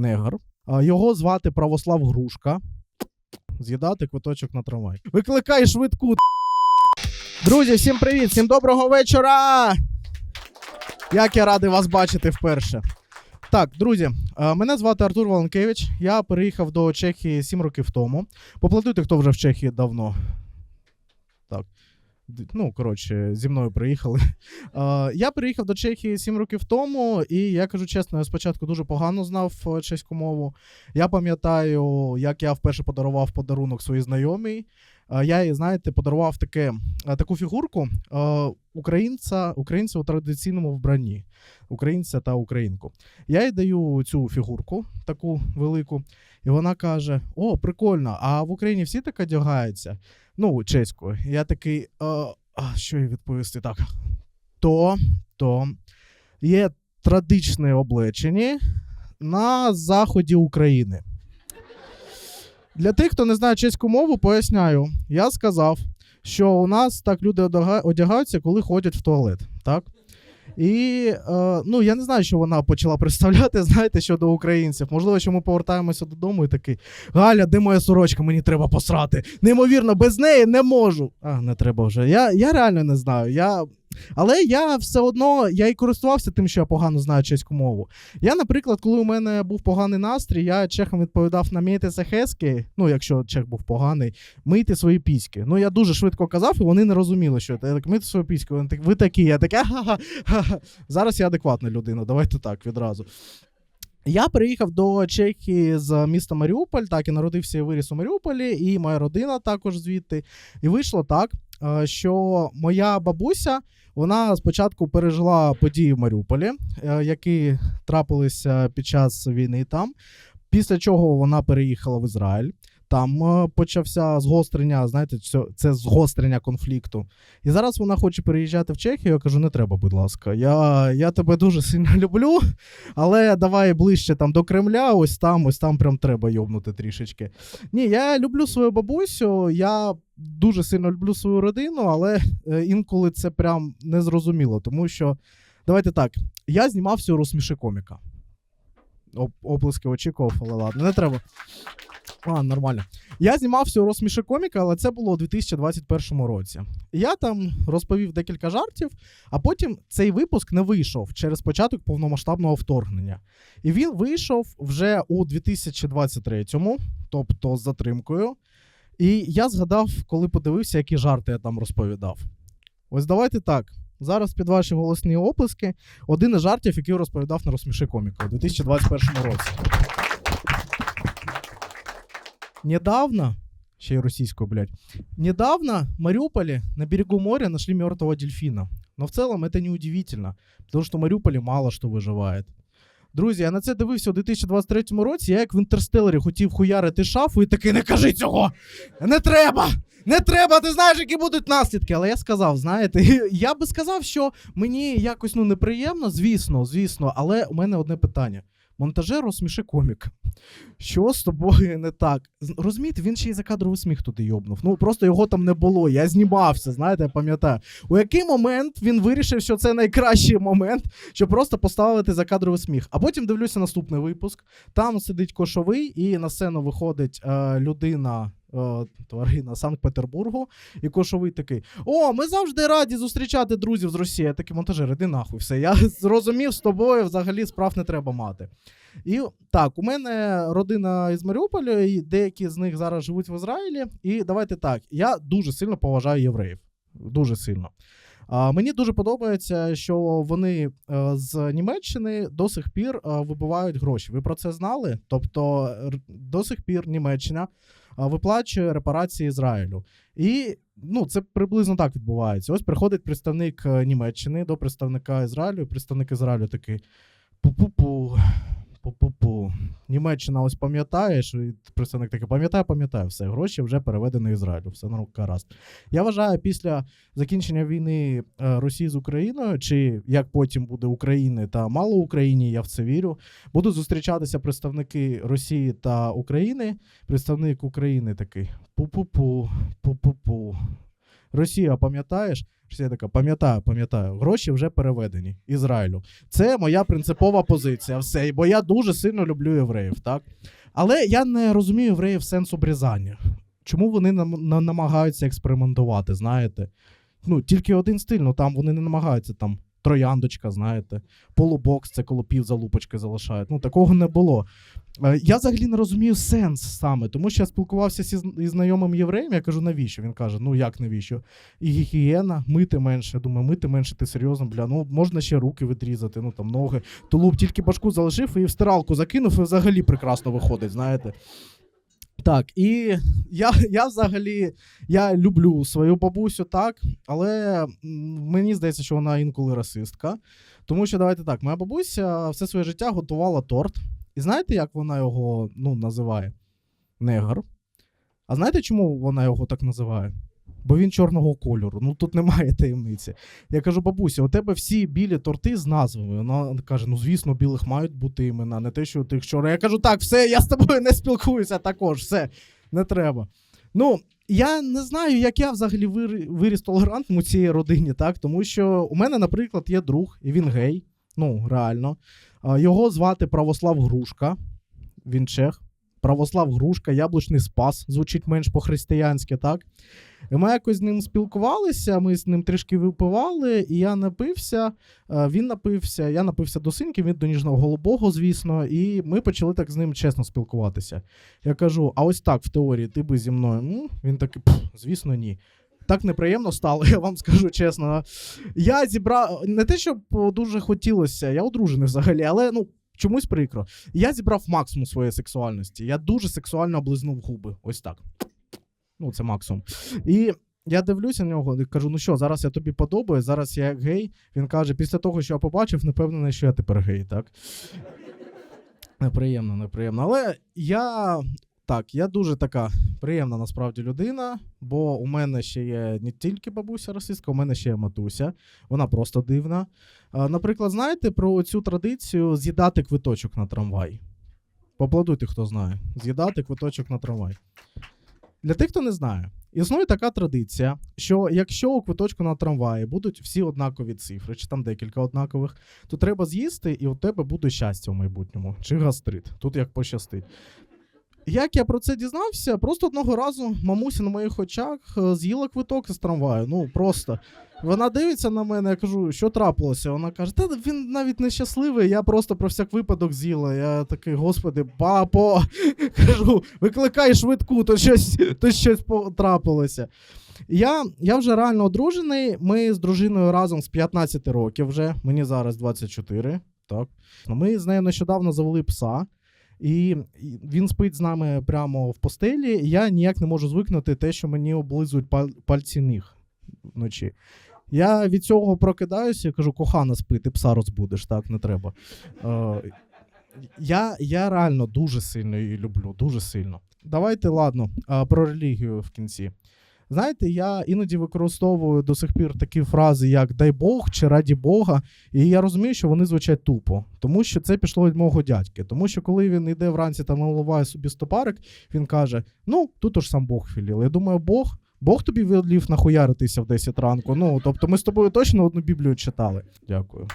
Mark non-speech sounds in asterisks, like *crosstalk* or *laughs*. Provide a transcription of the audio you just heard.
негр. Його звати Православ Грушка. З'їдати квиточок на трамвай. Викликай швидку. Друзі, всім привіт! Всім доброго вечора! Як я радий вас бачити вперше. Так, друзі, мене звати Артур Валенкевич. Я переїхав до Чехії 7 років тому. Поплатуйте, хто вже в Чехії давно. Так. Ну, коротше, зі мною приїхали. *laughs* Е, Я приїхав до Чехії 7 років тому, і я кажу чесно, я спочатку дуже погано знав е, чеську мову. Я пам'ятаю, як я вперше подарував подарунок своїй знайомій. Я їй, знаєте, подарував таке, таку фігурку українця, українця у традиційному вбранні, українця та українку. Я їй даю цю фігурку, таку велику, і вона каже: О, прикольно, а в Україні всі так одягаються? Ну, чеською. Я такий, а, що їй відповісти? Так. То, то є традичне облечення на заході України. Для тих, хто не знає чеську мову, поясняю. Я сказав, що у нас так люди одягаються, коли ходять в туалет. Так? І е, ну, я не знаю, що вона почала *laughs* представляти, знаєте, щодо українців. Можливо, що ми повертаємося додому і такий: Галя, де моя сорочка? Мені треба посрати. Неймовірно, без неї не можу. А, не треба вже. Я, я реально не знаю. Я... Але я все одно я і користувався тим, що я погано знаю чеську мову. Я, наприклад, коли у мене був поганий настрій, я чехам відповідав на мійтеся хески, ну, якщо чех був поганий, мийте свої піськи. Ну, я дуже швидко казав, і вони не розуміли, що це. Я так, мийте свої піськи. Вони так, ви такі, я таке. ха-ха-ха. Зараз я адекватна людина, давайте так відразу. Я приїхав до Чехії з міста Маріуполь, так і народився і виріс у Маріуполі, і моя родина також звідти. І вийшло так, е, що моя бабуся вона спочатку пережила події в Маріуполі, е, які трапилися під час війни там. Після чого вона переїхала в Ізраїль. Там е, почався згострення, знаєте, це, згострення конфлікту. І зараз вона хоче переїжджати в Чехію. Я кажу, не треба, будь ласка. Я, я тебе дуже сильно *laughs* люблю, але давай ближче там до Кремля, ось там, ось там прям треба йобнути трішечки. Ні, я люблю свою бабусю, я дуже сильно люблю свою родину, але е, інколи це прям незрозуміло, тому що давайте так, я знімався у розсміши коміка. Оп- Оплески очікував, але ладно, не треба. А, нормально. Я знімався у розсміши коміка, але це було у 2021 році. Я там розповів декілька жартів, а потім цей випуск не вийшов через початок повномасштабного вторгнення. І він вийшов вже у 2023-му, тобто з затримкою. І я згадав, коли подивився, які жарти я там розповідав. Ось давайте так. Зараз під ваші голосні оплески один із жартів, який розповідав на розсміши коміка у 2021 році. Недавно, ще й російською, блядь, недавно в Мариуполе на берегу моря нашли мертвого дельфина. Но в целом это не удивительно, потому что в Маріуполі мало що виживає. Друзі, я на це дивився у 2023 році. Я як в інтерстелері хотів хуярити шафу і такий не кажи цього! Не треба! Не треба, ти знаєш, які будуть наслідки. Але я сказав, знаєте, *laughs* я би сказав, що мені якось ну неприємно, звісно, звісно, але у мене одне питання. Монтажер розсміши комік. Що з тобою не так? Розумієте, він ще й закадровий сміх туди йобнув. Ну просто його там не було. Я знімався, знаєте, я пам'ятаю. У який момент він вирішив, що це найкращий момент, щоб просто поставити закадровий сміх. А потім дивлюся наступний випуск. Там сидить кошовий, і на сцену виходить е, людина. Е, Тварина Санкт-Петербургу, і кошовий такий: О, ми завжди раді зустрічати друзів з Росії. Я такий монтажер, іди нахуй, все. Я *laughs* зрозумів з тобою, взагалі справ не треба мати. І так, у мене родина із Маріуполя, і деякі з них зараз живуть в Ізраїлі. І давайте так, я дуже сильно поважаю євреїв. Дуже сильно. А, мені дуже подобається, що вони е, з Німеччини до сих пір е, вибивають гроші. Ви про це знали? Тобто, до сих пір Німеччина виплачує репарації Ізраїлю. І ну, це приблизно так відбувається. Ось приходить представник е, Німеччини до представника Ізраїлю, представник Ізраїлю такий: пу-пу-пу. Пу-пу-пу. Німеччина ось пам'ятаєш, і представник такий, пам'ятаю, пам'ятаю, все, гроші вже переведені Ізраїлю, все на гаразд. Я вважаю, після закінчення війни е, Росії з Україною, чи як потім буде України та мало Україні, я в це вірю, будуть зустрічатися представники Росії та України. Представник України такий: пу-пу-пу, пу-пу-пу. Росія, пам'ятаєш? Росія така, пам'ятаю, пам'ятаю. Гроші вже переведені Ізраїлю. Це моя принципова позиція. Все, бо я дуже сильно люблю євреїв, так? Але я не розумію євреїв сенс обрізання. Чому вони нам, на- намагаються експериментувати, знаєте? Ну, тільки один стиль, ну там вони не намагаються там трояндочка, знаєте, полубокс, це коли пів залупочки залишають. Ну, такого не було. Е, Я взагалі не розумію сенс саме, тому що я спілкувався зі, знайомим євреєм, я кажу, навіщо? Він каже: ну як навіщо? І гігієна, мити менше. Я думаю, мити менше, ти серйозно, бля, ну можна ще руки відрізати, ну там ноги. Тулуб тільки башку залишив і в стиралку закинув, і взагалі прекрасно виходить, знаєте. Так, і я, я взагалі я люблю свою бабусю, так, але мені здається, що вона інколи расистка. Тому що давайте так, моя бабуся все своє життя готувала торт. І знаєте, як вона його ну, називає? Негр. А знаєте, чому вона його так називає? Бо він чорного кольору. Ну тут немає таємниці. Я кажу, бабуся, у тебе всі білі торти з назвами. Вона каже: ну звісно, білих мають бути імена, не те, що у тих чорних. Я кажу, так, все, я з тобою не спілкуюся також, все, не треба. Ну, я не знаю, як я взагалі виріс толерантним у цій родині, так? Тому що у мене, наприклад, є друг, і він гей. Ну, реально. Його звати Православ Грушка. Він чех. Православ Грушка, Яблучний Спас, звучить менш по-християнськи, так? І ми якось з ним спілкувалися, ми з ним трішки випивали, і я напився, е, він напився, я напився до синьки, він до ніжного голубого, звісно, і ми почали так з ним чесно спілкуватися. Я кажу: а ось так в теорії ти би зі мною. «М?» Він такий, звісно, ні. Так неприємно стало, *laughs* я вам скажу чесно. Я зібрав не те, щоб дуже хотілося, я одружений взагалі, але ну. Чомусь прикро. Я зібрав максимум своєї сексуальності. Я дуже сексуально облизнув губи. Ось так. Ну, це максимум. І я дивлюся на нього і кажу: ну що, зараз я тобі подобаю, зараз я гей. Він каже, після того, що я побачив, не що я тепер гей, так? Неприємно, неприємно. Але я. Так, я дуже така приємна насправді людина, бо у мене ще є не тільки бабуся расистка, у мене ще є матуся. Вона просто дивна. Наприклад, знаєте про цю традицію з'їдати квиточок на трамвай? Поаплодуйте, хто знає. З'їдати квиточок на трамвай. Для тих, хто не знає, існує така традиція, що якщо у квиточку на трамваї будуть всі однакові цифри, чи там декілька однакових, то треба з'їсти, і у тебе буде щастя в майбутньому, чи гастрит. Тут як пощастить. Як я про це дізнався, просто одного разу мамуся на моїх очах е, з'їла квиток з трамваю. Ну просто. Вона дивиться на мене, я кажу, що трапилося? Вона каже, та він навіть не щасливий, я просто про всяк випадок з'їла. Я такий, господи, папо, *laughs* кажу, викликай швидку, то щось, то щось по- трапилося. Я, я вже реально одружений. Ми з дружиною разом з 15 років вже. Мені зараз 24. Так. Ми з нею нещодавно завели пса. І він спить з нами прямо в постелі. І я ніяк не можу звикнути те, що мені облизують пальці ніг вночі. Я від цього прокидаюся і кажу: кохана, спи, ти пса розбудиш, так не треба. Е, я, я реально дуже сильно її люблю, дуже сильно. Давайте, ладно, про релігію в кінці. Знаєте, я іноді використовую до сих пір такі фрази, як дай Бог чи раді Бога, і я розумію, що вони звучать тупо, тому що це пішло від мого дядьки. Тому що коли він йде вранці та наливає собі стопарик, він каже: Ну, тут уж сам Бог філіл. Я думаю, Бог. Бог тобі велів нахуяритися в 10 ранку. Ну, тобто ми з тобою точно одну Біблію читали. Дякую.